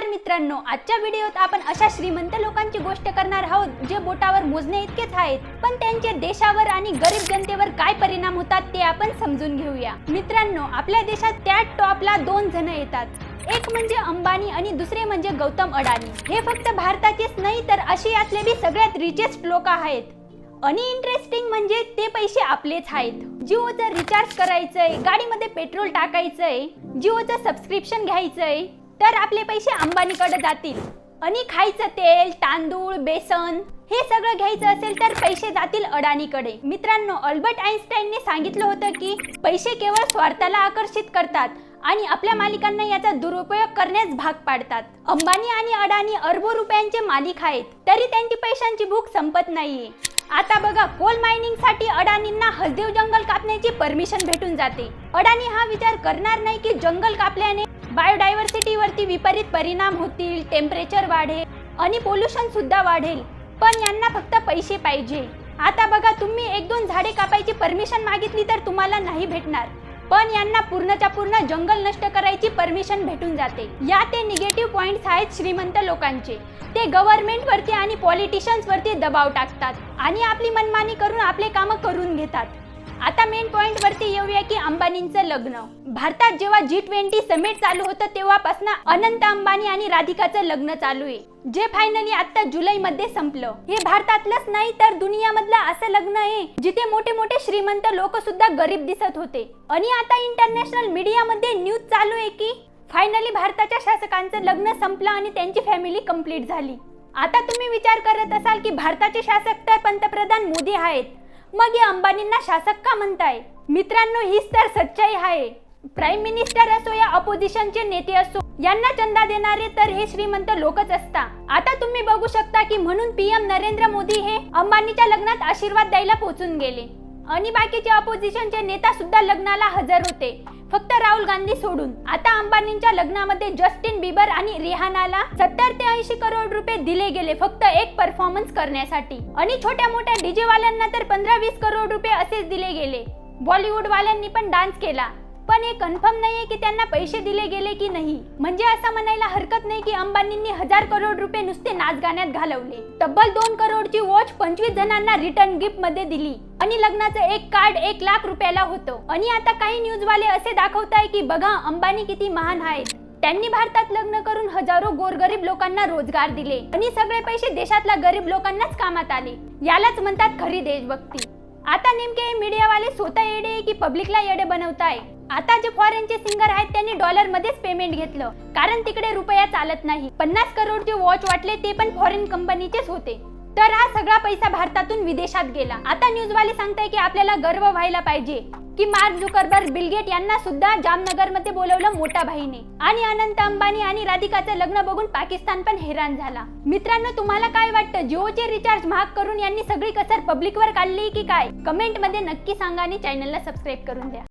नमस्कार मित्रांनो आजच्या व्हिडिओत आपण अशा श्रीमंत लोकांची गोष्ट करणार आहोत जे बोटावर मोजणे इतकेच आहेत. पण त्यांचे देशावर आणि गरीब जनतेवर काय परिणाम होतात ते आपण समजून घेऊया. मित्रांनो आपल्या देशात त्या टॉपला दोन जण येतात. एक म्हणजे अंबानी आणि दुसरे म्हणजे गौतम अडानी हे फक्त भारताचेच नाही तर आशियातले बी सगळ्यात रिचेस्ट लोक आहेत. आणि इंटरेस्टिंग म्हणजे ते पैसे आपलेच आहेत. जिओचं रिचार्ज करायचंय गाडीमध्ये पेट्रोल टाकायचंय जिओचं सबस्क्रिप्शन घ्यायचंय तर आपले पैसे अंबानीकडे जातील. आणि खायचं तेल तांदूळ बेसन हे सगळं घ्यायचं असेल तर पैसे जातील अडाणीकडे. मित्रांनो अल्बर्ट आईन्स्टाईनने सांगितलं होतं की पैसे केवळ स्वार्थाला आकर्षित करतात आणि आपल्या मालिकांना याचा दुरुपयोग करण्यास भाग पाडतात. अंबानी आणि अडाणी अरबो रुपयांचे मालिक आहेत तरी त्यांची पैशांची भूक संपत नाहीये. आता बघा कोल मायनिंगसाठी अडाणींना हसदेव जंगल कापण्याची परमिशन भेटून जाते. अडाणी हा विचार करणार नाही की जंगल कापल्याने बायोडायव्हर्सिटी वरती विपरीत परिणाम होतील टेम्परेचर वाढेल आणि पोल्युशन सुद्धा वाढेल. पण यांना फक्त पैसे पाहिजे. आता बघा तुम्ही एक दोन झाडे कापायची परमिशन मागितली तर तुम्हाला नाही भेटणार. पण यांना पूर्णच्या पूर्ण जंगल नष्ट करायची परमिशन भेटून जाते. या ते निगेटिव्ह पॉइंट्स आहेत श्रीमंत लोकांचे. ते गव्हर्नमेंट वरती आणि पॉलिटिशियन्स वरती दबाव टाकतात आणि आपली मनमानी करून आपले कामं करून घेतात. आता मेन पॉइंट वरती येऊया की अंबानींचं लग्न. भारतात जेव्हा जी ट्वेंटी समिट चालू होतं तेव्हापासून अनंत अंबानी आणि राधिकाचं लग्न चालू आहे. जे फायनली आता जुलै मध्ये संपलं. हे भारतातलंच नाही तर दुनियामधलं असं लग्न आहे जिथे मोठे मोठे श्रीमंत लोक सुद्धा गरीब दिसत होते. आणि आता इंटरनॅशनल मीडियामध्ये न्यूज चालू आहे की फायनली भारताच्या शासकांचं लग्न संपलं आणि त्यांची फॅमिली कंप्लीट झाली. आता तुम्ही विचार करत असाल की भारताचे शासक तर पंतप्रधान मोदी आहेत. मग या अंबानींना शासक का म्हणताय? मित्रांनो हीच तर सच्चाई आहे. प्राईम मिनिस्टर असो या अपोजिशनचे नेते असो यांना चंदा देणारे तर हे श्रीमंत लोकच असता. आता तुम्ही बघू शकता की म्हणून पीएम नरेंद्र मोदी हे अंबानीच्या लग्नात आशीर्वाद द्यायला पोहोचून गेले. आणि बाकीचे अपोजिशनचे नेता सुद्धा लग्नाला हजर होते. फक्त राहुल गांधी सोडून. आता अंबानींच्या लग्नामध्ये जस्टिन बिबर आणि रिहानाला सत्तर ते ऐंशी करोड रुपये दिले गेले फक्त एक परफॉर्मन्स करण्यासाठी. आणि छोट्या मोठ्या डीजे वाल्यांना तर पंधरा वीस करोड रुपये असेच दिले गेले. बॉलिवूड वाल्यांनी पण डान्स केला. पण हे कन्फर्म नाहीये की त्यांना पैसे दिले गेले की नाही. म्हणजे असं म्हणायला हरकत नाही की अंबानींनी हजार करोड रुपये नुसते नाच गाण्यात घालवले. तब्बल दोन करोडची वॉच पंचवीस जणांना रिटर्न गिफ्टमध्ये दिली. आणि लग्नाचं एक कार्ड एक लाख रुपयाला होतं. आणि आता काही न्यूज वाले असे दाखवताय की बघा अंबानी किती महान आहेत. त्यांनी भारतात लग्न करून हजारो गोरगरीब लोकांना रोजगार दिले. आणि सगळे पैसे देशातल्या गरीब लोकांनाच कामात आले. यालाच म्हणतात खरी देशभक्ती. आता नेमके हे मीडियावाले स्वतः येडे की पब्लिकला येडे बनवताय? आता जे फॉरेनचे सिंगर आहेत त्यांनी डॉलर मध्येच पेमेंट घेतलं. कारण तिकडे रुपया चालत नाही. पन्नास करोडचे वॉच वाटले ते पण फॉरेन कंपनीचेच होते. तर हा सगळा पैसा भारतातून विदेशात गेला. आता न्यूजवाले सांगताय की आपल्याला गर्व व्हायला पाहिजे. की मार्क झुकरबर्ग बिलगेट यांना सुद्धा जामनगरमध्ये बोलवलं मोठ्या भाईने. आणि अनंत अंबानी आणि राधिकाचं लग्न बघून पाकिस्तान पण हैराण झाला. मित्रांनो तुम्हाला काय वाटतं? जिओचे रिचार्ज महाग करून यांनी सगळी कसर पब्लिकवर काढली की काय? कमेंटमध्ये नक्की सांगा आणि चॅनलला सबस्क्राईब करून द्या.